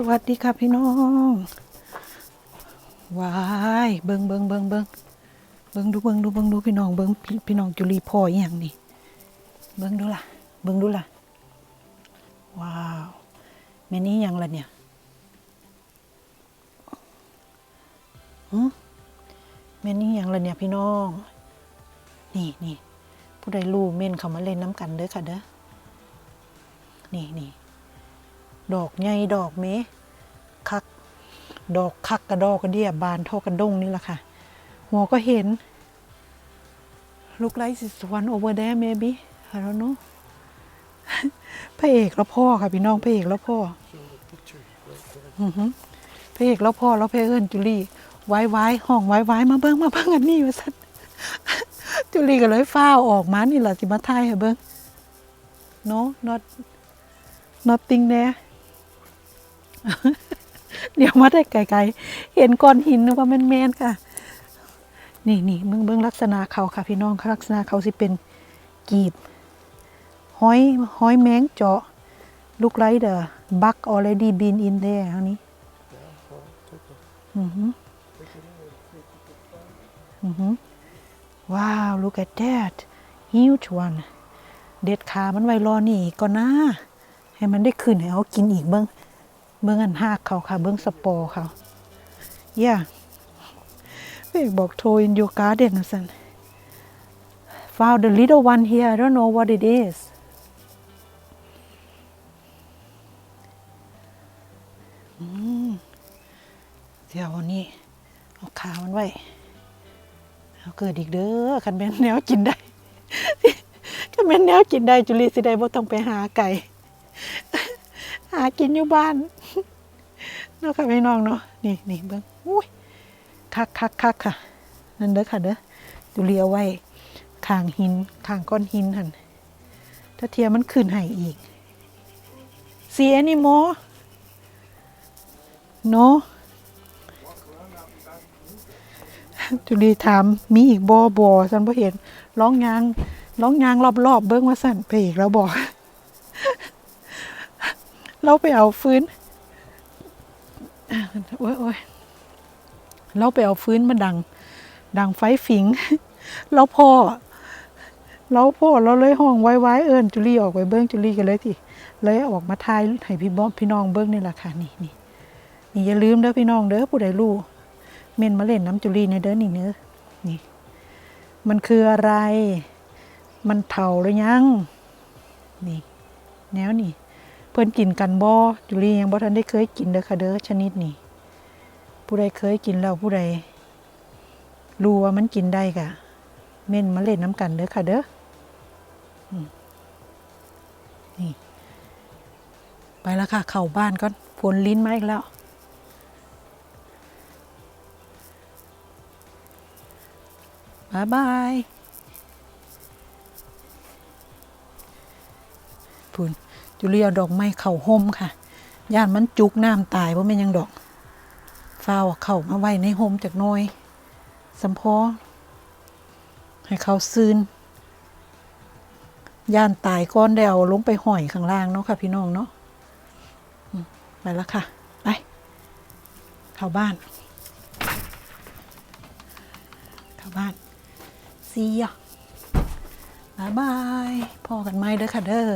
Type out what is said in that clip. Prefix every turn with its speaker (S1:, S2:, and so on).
S1: สวัสดีค่ะพี่น้องวายเบิงเบิงเบิงเบิงเบิงดูเบิงดูเบิงดูพี่น้องเบิงพี่พี่น้องจุลีพ่ออย่างนี่เบิงดูล่ะ เบิงดูล่ะ ว้าวแม่นี้ยังล่ะเนี่ยหืมแม่นี้ยังล่ะเนี่ยพี่น้อง นี่นี่ผู้ใดรู้เม่นเขามาเล่นน้ำกันเด้อค่ะเด้อนี่นี่ ดอกใหญ่ดอกเมคัก ดอกคักกระดอกกระเดียบานเท่ากระด้งนี่แหละค่ะ หัวก็เห็นลูกไลท์สิสวันโอเวอร์แด maybe I don't know พระเอกแล้วพ่อค่ะพี่น้องพระเอกแล้วพ่ออือหือพระเอกแล้วพ่อแล้วเพระเอิญจุลีไว้ไว้ห้องไว้ไว้มาเบิ้งมาเบิ้งอันนี้ว่าสันจุลี่ก็เลยฟ้าวออกมานี่แหละสิมาทายให้เบิ้ง no not nothing there เดี๋ยวมาได้ไกลๆ เห็นก้อนหินนึกว่าแมนๆค่ะ นี่นี่เบื้องเบื้องลักษณะเขาค่ะ พี่น้องลักษณะเขาสิเป็นกีบห้อยห้อยแมงเจาะลูกไรเดอร์บัก already been in there อันนี้อือหืออือหือว้าว look at that huge one เด็ดขามันไว้รอนี่ก่อนนะให้มันได้ขึ้นให้เอากินอีกเบิ้ง เบิ้งอันหากเขาค่ะ เบิ้งสปอร์เขาย่าเอกบอกโทร in your garden นะสัน found the little one here I don't know what it is เดี๋ยววันนี้เอาขามันไว้เอาเกิดอีกเด้อคันเป็นแนวกินได้คันเป็นแนวกินได้จุลีสิได้บ่ต้องไปหาไก่ กินอยู่บ้านเนาะค่ะพี่น้องเนาะนี่นี่เบิ้งอุ้ยคักคักคักค่ะ นั่นเด้อค่ะเด้อจุลีเอาไว้ข้างหินข้างก้อนหินหันถ้าเทียมมันขึ้นให้อีก see any more no จุลีถามมีอีกบอบอสันบ่เห็นร้องยางร้องยางรอบๆเบิ้งว่าสั่นไปอีกแล้วบอก เราไปเอาฟื้นโอ้ยโอ้ยเราไปเอาฟื้นมาดัง ดังไฟฝิงแล้วพ่อ เราพ่อเราเลยห้องไว้ไว้เอิญจุลี่ออกไปเบิ้งจุลี่กันเลยทีเลยออกมาทายให้พี่บอมพี่น้องเบิ้งนี่แหละค่ะนี่นี่นี่อย่าลืมเด้อพี่น้องเด้อผู้ใดรู้เมนมาเล่นน้ำจุลี่ในเด้อนี่เนื้อนี่ มันคืออะไร มันเถาหรือยัง นี่ แนวนี่ พื่อนกินกันบ่จุลียังบ่ทันได้เคยกินเด้อค่ะเด้อชนิดนี้ผู้ใดเคยกินแล้วผู้ใดรู้ว่ามันกินได้กะเม่นมาเล่นน้ำกันเด้อค่ะเด้อนี่ ไปแล้วค่ะ เข้าบ้านก่อนฝนลิ้นมาอีกแล้ว บายบายพูน จุเลียดอกไม้เข่าห่มค่ะ ย่านมันจุกน้ำตายเพราะมันยังดอกฟ้าวเข่ามาไว้ในห่มจากน้อยสำพอให้เขาซืนย่านตายก้อนได้เอาลงไปห่อยข้างล่างเนาะค่ะ พี่น้องเนาะไปแล้วค่ะ ไปเข้าบ้านเข้าบ้าน See ya บายบายพอกันไหมเด้อค่ะเด้อ